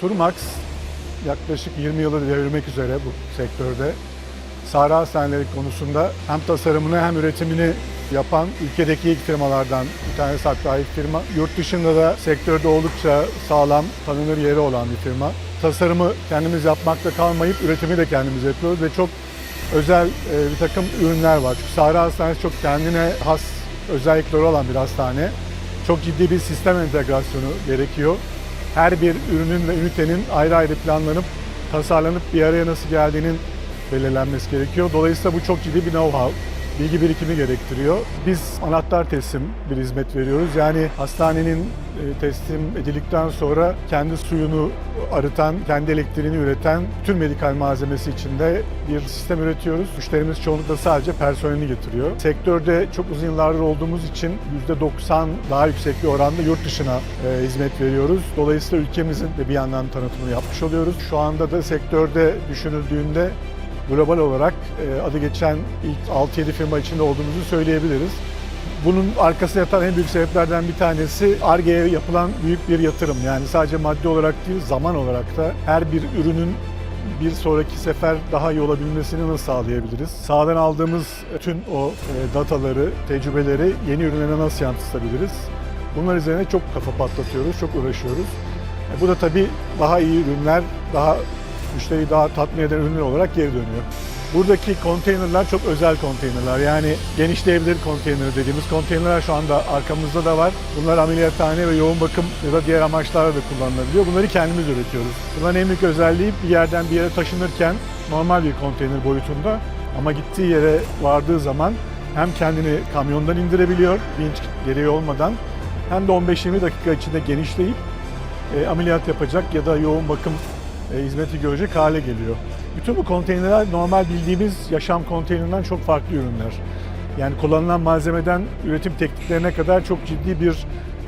Turmax yaklaşık 20 yılı devirmek üzere bu sektörde. Sahra hastaneleri konusunda hem tasarımını hem üretimini yapan ülkedeki ilk firmalardan bir tanesi hatta ilk firma. Yurt dışında da sektörde oldukça sağlam, tanınır yeri olan bir firma. Tasarımı kendimiz yapmakla kalmayıp üretimi de kendimiz yapıyoruz ve çok özel e, bir takım ürünler var. Çünkü Sahra Hastanesi çok kendine has özellikleri olan bir hastane. Çok ciddi bir sistem entegrasyonu gerekiyor. Her bir ürünün ve ünitenin ayrı ayrı planlanıp, tasarlanıp bir araya nasıl geldiğinin belirlenmesi gerekiyor. Dolayısıyla bu çok ciddi bir know-how, bilgi birikimi gerektiriyor. Biz anahtar teslim bir hizmet veriyoruz. Yani hastanenin e, teslim edildikten sonra kendi suyunu arıtan, kendi elektriğini üreten bütün medikal malzemesi içinde bir sistem üretiyoruz. Müşterimiz çoğunlukla sadece personelini getiriyor. Sektörde çok uzun yıllardır olduğumuz için %90 daha yüksek bir oranda yurt dışına e, hizmet veriyoruz. Dolayısıyla ülkemizin de bir yandan tanıtımını yapmış oluyoruz. Şu anda da sektörde düşünüldüğünde global olarak e, adı geçen ilk 6-7 firma içinde olduğumuzu söyleyebiliriz. Bunun arkasında yatan en büyük sebeplerden bir tanesi ARGE'ye yapılan büyük bir yatırım. Yani sadece maddi olarak değil, zaman olarak da her bir ürünün bir sonraki sefer daha iyi olabilmesini nasıl sağlayabiliriz? Sahadan aldığımız tüm o e, dataları, tecrübeleri yeni ürünlere nasıl yansıtabiliriz? Bunlar üzerine çok kafa patlatıyoruz, çok uğraşıyoruz. E, bu da tabii daha iyi ürünler, daha müşteriyi daha tatmin eden ürünler olarak geri dönüyor. Buradaki konteynerler çok özel konteynerler. Yani genişleyebilir konteyner dediğimiz konteynerler şu anda arkamızda da var. Bunlar ameliyathane ve yoğun bakım ya da diğer amaçlarla da kullanılabiliyor. Bunları kendimiz üretiyoruz. Bunların en büyük özelliği bir yerden bir yere taşınırken normal bir konteyner boyutunda ama gittiği yere vardığı zaman hem kendini kamyondan indirebiliyor vinç gereği olmadan hem de 15-20 dakika içinde genişleyip e, ameliyat yapacak ya da yoğun bakım e, hizmeti görecek hale geliyor. Bütün bu konteynerler normal bildiğimiz yaşam konteynerinden çok farklı ürünler. Yani kullanılan malzemeden üretim tekniklerine kadar çok ciddi bir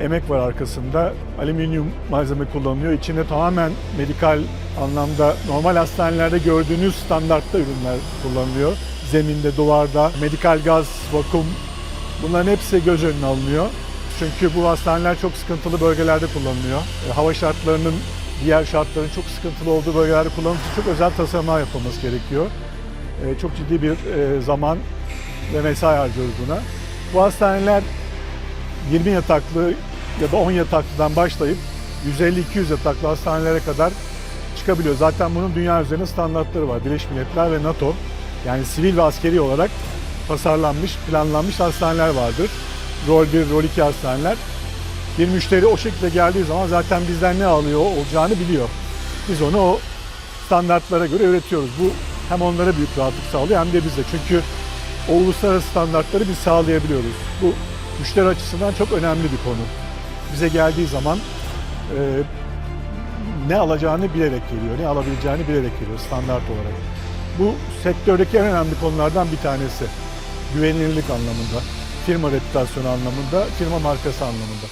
emek var arkasında. Alüminyum malzeme kullanılıyor. İçinde tamamen medikal anlamda normal hastanelerde gördüğünüz standartta ürünler kullanılıyor. Zeminde, duvarda, medikal gaz, vakum bunların hepsi göz önüne alınıyor. Çünkü bu hastaneler çok sıkıntılı bölgelerde kullanılıyor. E, Hava şartlarının diğer şartların çok sıkıntılı olduğu bölgelerde kullanılmak için çok özel tasarımlar yapılması gerekiyor. E, Çok ciddi bir e, zaman ve mesai harcıyoruz buna. Bu hastaneler 20 yataklı ya da 10 yataklıdan başlayıp 150-200 yataklı hastanelere kadar çıkabiliyor. Zaten bunun dünya üzerinde standartları var. Birleşmiş Milletler ve NATO yani sivil ve askeri olarak tasarlanmış, planlanmış hastaneler vardır. Rol 1, rol 2 hastaneler. Bir müşteri o şekilde geldiği zaman zaten bizden ne alıyor olacağını biliyor. Biz onu o standartlara göre üretiyoruz. Bu hem onlara büyük rahatlık sağlıyor hem de bize. Çünkü o uluslararası standartları biz sağlayabiliyoruz. Bu müşteri açısından çok önemli bir konu. Bize geldiği zaman e, ne alacağını bilerek geliyor, ne alabileceğini bilerek geliyor standart olarak. Bu sektördeki en önemli konulardan bir tanesi. Güvenilirlik anlamında, firma reputasyonu anlamında, firma markası anlamında.